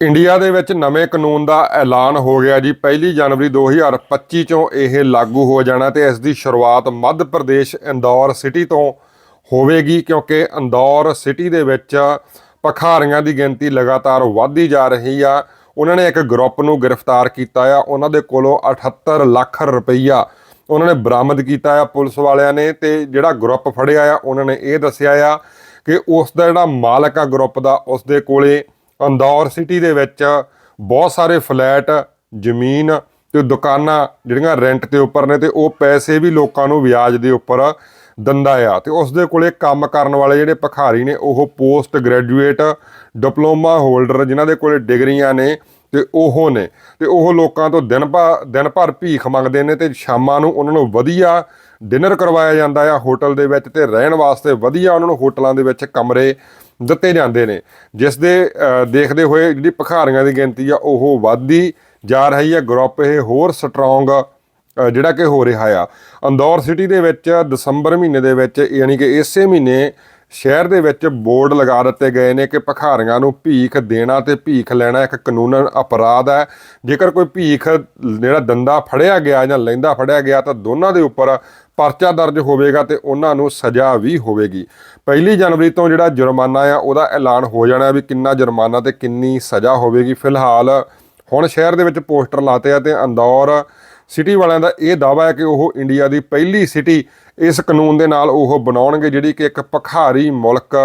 India ਦੇ ਵਿੱਚ ਨਵੇਂ ਕਾਨੂੰਨ ਦਾ ਐਲਾਨ ਹੋ ਗਿਆ ਜੀ। 1 ਜਨਵਰੀ 2025 ਚੋਂ ਇਹ ਲਾਗੂ ਹੋ ਜਾਣਾ ਤੇ ਇਸ ਦੀ ਸ਼ੁਰੂਆਤ ਮੱਧ ਪ੍ਰਦੇਸ਼, ਇੰਦੌਰ ਸਿਟੀ ਤੋਂ ਹੋਵੇਗੀ ਕਿਉਂਕਿ ਇੰਦੌਰ ਸਿਟੀ ਦੇ ਵਿੱਚ ਭਖਾਰੀਆਂ ਦੀ ਗਿਣਤੀ ਲਗਾਤਾਰ ਵਧਦੀ ਜਾ ਰਹੀ ਆ। ਉਹਨਾਂ ਨੇ ਇੱਕ ਗਰੁੱਪ ਨੂੰ ਗ੍ਰਿਫਤਾਰ ਕੀਤਾ ਆ। ਉਹਨਾਂ ਦੇ ਕੋਲੋਂ 78 ਲੱਖ ਰੁਪਈਆ ਉਹਨਾਂ ਨੇ ਬਰਾਮਦ ਕੀਤਾ ਆ ਪੁਲਿਸ ਵਾਲਿਆਂ ਨੇ ਤੇ ਜਿਹੜਾ ਗਰੁੱਪ ਫੜਿਆ ਆ, ਉਹਨਾਂ ਨੇ ਇਹ ਦੱਸਿਆ ਆ ਕਿ ਉਸ ਦਾ ਜਿਹੜਾ ਮਾਲਕ ਆ ਗਰੁੱਪ ਦਾ, ਉਸ ਦੇ ਕੋਲੇ ਇੰਦੌਰ ਸਿਟੀ ਦੇ ਵਿੱਚ ਬਹੁਤ ਸਾਰੇ ਫਲੈਟ, ਜ਼ਮੀਨ ਤੇ ਦੁਕਾਨਾਂ ਜਿਹੜੀਆਂ ਰੈਂਟ ਤੇ ਉੱਪਰ ਨੇ ਤੇ ਉਹ ਪੈਸੇ ਵੀ ਲੋਕਾਂ ਨੂੰ ਵਿਆਜ ਦੇ ਉੱਪਰ ਦਿੰਦਾ ਆ। ਤੇ ਉਸ ਦੇ ਕੋਲੇ ਕੰਮ ਕਰਨ ਵਾਲੇ ਜਿਹੜੇ ਭਖਾਰੀ ਨੇ, ਉਹ ਪੋਸਟ ਗ੍ਰੈਜੂਏਟ ਡਿਪਲੋਮਾ ਹੋਲਡਰ ਜਿਨ੍ਹਾਂ ਦੇ ਕੋਲੇ ਡਿਗਰੀਆਂ ਨੇ ਤੇ ਉਹ ਨੇ। ਤੇ ਉਹ ਲੋਕਾਂ ਤੋਂ ਦਿਨ ਭਰ ਦਿਨ ਭਰ ਭੀਖ ਮੰਗਦੇ ਨੇ ਤੇ ਸ਼ਾਮਾਂ ਨੂੰ ਉਹਨਾਂ ਨੂੰ ਵਧੀਆ ਡਿਨਰ ਕਰਵਾਇਆ ਜਾਂਦਾ ਆ ਹੋਟਲ ਦੇ ਵਿੱਚ ਤੇ ਰਹਿਣ ਵਾਸਤੇ ਵਧੀਆ ਉਹਨਾਂ ਨੂੰ ਹੋਟਲਾਂ ਦੇ ਵਿੱਚ ਕਮਰੇ ਦਿੱਤੇ ਜਾਂਦੇ ਨੇ। ਜਿਸ ਦੇ ਦੇਖਦੇ ਹੋਏ ਜਿਹੜੀ ਭਖਾਰੀਆਂ ਦੀ ਗਿਣਤੀ ਆ ਉਹ ਵੱਧਦੀ ਜਾ ਰਹੀ ਹੈ ਗਰੁੱਪ ਇਹ ਹੋਰ ਸਟਰੋਂਗ ਜਿਹੜਾ ਕਿ ਹੋ ਰਿਹਾ ਆ। ਇੰਦੌਰ ਸਿਟੀ ਦੇ ਵਿੱਚ ਦਸੰਬਰ ਮਹੀਨੇ ਦੇ ਵਿੱਚ ਯਾਨੀ ਕਿ ਇਸੇ ਮਹੀਨੇ ਸ਼ਹਿਰ ਦੇ ਵਿੱਚ ਬੋਰਡ ਲਗਾ ਦਿੱਤੇ ਗਏ ਨੇ ਕਿ ਭਖਾਰੀਆਂ ਨੂੰ ਭੀਖ ਦੇਣਾ ਤੇ ਭੀਖ ਲੈਣਾ ਇੱਕ ਕਾਨੂੰਨਨ ਅਪਰਾਧ ਹੈ। ਜੇਕਰ ਕੋਈ ਭੀਖ ਜਿਹੜਾ ਦੰਦਾ ਫੜਿਆ ਗਿਆ ਜਾਂ ਲੈਂਦਾ ਫੜਿਆ ਗਿਆ ਤਾਂ ਦੋਨਾਂ ਦੇ ਉੱਪਰ ਪਰਚਾ ਦਰਜ ਹੋਵੇਗਾ ਤੇ ਉਹਨਾਂ ਨੂੰ ਸਜ਼ਾ ਵੀ ਹੋਵੇਗੀ। ਪਹਿਲੀ ਜਨਵਰੀ ਤੋਂ ਜਿਹੜਾ ਜੁਰਮਾਨਾ ਆ, ਉਹਦਾ ਐਲਾਨ ਹੋ ਜਾਣਾ ਵੀ ਕਿੰਨਾ ਜੁਰਮਾਨਾ ਤੇ ਕਿੰਨੀ ਸਜ਼ਾ ਹੋਵੇਗੀ। ਫਿਲਹਾਲ ਹੁਣ ਸ਼ਹਿਰ ਦੇ ਵਿੱਚ ਪੋਸਟਰ ਲਾਤੇ ਆ ਤੇ ਅੰਦੌਰ ਸਿਟੀ ਵਾਲਿਆਂ ਦਾ ਇਹ ਦਾਵਾ ਹੈ ਕਿ ਉਹ ਇੰਡੀਆ ਦੀ ਪਹਿਲੀ ਸਿਟੀ ਇਸ ਕਾਨੂੰਨ ਦੇ ਨਾਲ ਉਹ ਬਣਾਉਣਗੇ ਜਿਹੜੀ ਕਿ ਇੱਕ ਭਖਾਰੀ ਮੁਲਕ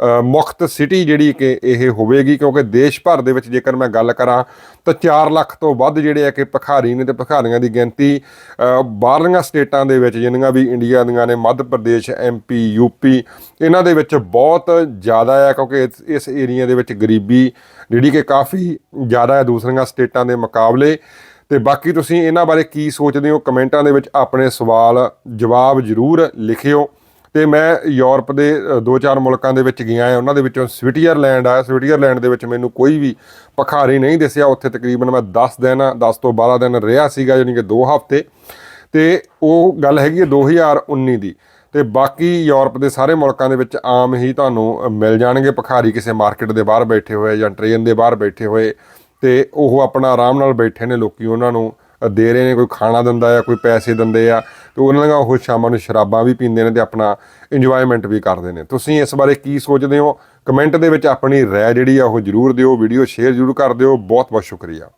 ਅ, ਸਿਟੀ ਜਿਹੜੀ ਕਿ ਇਹ ਹੋਵੇਗੀ ਕਿਉਂਕਿ ਦੇਸ਼ ਭਰ ਦੇ ਵਿੱਚ ਜੇਕਰ ਮੈਂ ਗੱਲ ਕਰਾਂ ਤਾਂ 4 ਲੱਖ ਤੋਂ ਵੱਧ ਜਿਹੜੇ ਆ ਕਿ ਭਖਾਰੀ ਨੇ ਤੇ ਭਖਾਰੀਆਂ ਦੀ ਗਿਣਤੀ ਅ, ਬਾਹਰਲੀਆਂ ਸਟੇਟਾਂ ਦੇ ਵਿੱਚ ਜਿੰਨੀਆਂ ਵੀ ਇੰਡੀਆ ਦੀਆਂ ਨੇ ਮੱਧ ਪ੍ਰਦੇਸ਼ ਐਮਪੀ ਯੂਪੀ ਇਹਨਾਂ ਦੇ ਵਿੱਚ ਬਹੁਤ ਜ਼ਿਆਦਾ ਹੈ ਕਿਉਂਕਿ ਇਸ- ਇਸ ਏਰੀਆ ਦੇ ਵਿੱਚ ਗਰੀਬੀ ਜਿਹੜੀ ਕਿ ਕਾਫੀ ਜ਼ਿਆਦਾ ਹੈ ਦੂਸਰੀਆਂ ਸਟੇਟਾਂ ਦੇ ਮੁਕਾਬਲੇ। ਤੇ ਬਾਕੀ ਤੁਸੀਂ ਇਹਨਾਂ ਬਾਰੇ ਕੀ ਸੋਚਦੇ ਹੋ? ਕਮੈਂਟਾਂ ਦੇ ਵਿੱਚ ਆਪਣੇ ਸਵਾਲ ਜਵਾਬ ਜ਼ਰੂਰ ਲਿਖਿਓ। ਤੇ ਮੈਂ ਯੂਰਪ ਦੇ ਦੋ ਚਾਰ ਮੁਲਕਾਂ ਦੇ ਵਿੱਚ ਗਿਆ ਹਾਂ। ਉਹਨਾਂ ਦੇ ਵਿੱਚੋਂ ਸਵਿਟਜ਼ਰਲੈਂਡ ਆ ਸਵਿਟਜ਼ਰਲੈਂਡ ਦੇ ਵਿੱਚ ਮੈਨੂੰ ਕੋਈ ਵੀ ਭਖਾਰੀ ਨਹੀਂ ਦਿਸਿਆ। ਉੱਥੇ ਤਕਰੀਬਨ ਮੈਂ 10 ਦਿਨ 10 ਤੋਂ 12 ਦਿਨ ਰਿਹਾ ਸੀਗਾ, ਯਾਨੀ ਕਿ 2 ਹਫ਼ਤੇ। ਤੇ ਉਹ ਗੱਲ ਹੈਗੀ ਹੈ 2019 ਦੀ। ਤੇ ਬਾਕੀ ਯੂਰਪ ਦੇ ਸਾਰੇ ਮੁਲਕਾਂ ਦੇ ਵਿੱਚ ਆਮ ਹੀ ਤੁਹਾਨੂੰ ਮਿਲ ਜਾਣਗੇ। ਭਖਾਰੀ ਕਿਸੇ ਮਾਰਕੀਟ ਦੇ ਬਾਹਰ ਬੈਠੇ ਹੋਏ ਜਾਂ ਟ੍ਰੇਨ ਦੇ ਬਾਹਰ ਬੈਠੇ ਹੋਏ। ਤੇ ਉਹ ਆਪਣਾ ਆਰਾਮ ਨਾਲ ਬੈਠੇ ਨੇ ਲੋਕੀ, ਉਹਨਾਂ ਨੂੰ ਦੇ ਰਹੇ ਨੇ, ਕੋਈ ਖਾਣਾ ਦਿੰਦਾ ਆ, ਕੋਈ ਪੈਸੇ ਦਿੰਦੇ ਆ, ਤੇ ਉਹਨਾਂ ਦੀਆਂ ਉਹ ਸ਼ਾਮਾਂ ਨੂੰ ਸ਼ਰਾਬਾਂ ਵੀ ਪੀਂਦੇ ਨੇ ਤੇ ਆਪਣਾ ਇੰਜੋਇਮੈਂਟ ਵੀ ਕਰਦੇ ਨੇ। ਤੁਸੀਂ ਇਸ ਬਾਰੇ ਕੀ ਸੋਚਦੇ ਹੋ? ਕਮੈਂਟ ਦੇ ਵਿੱਚ ਆਪਣੀ ਰਾਏ ਜਿਹੜੀ ਆ ਉਹ ਜਰੂਰ ਦਿਓ, ਵੀਡੀਓ ਸ਼ੇਅਰ ਜਰੂਰ ਕਰ ਦਿਓ। ਬਹੁਤ ਬਹੁਤ ਸ਼ੁਕਰੀਆ।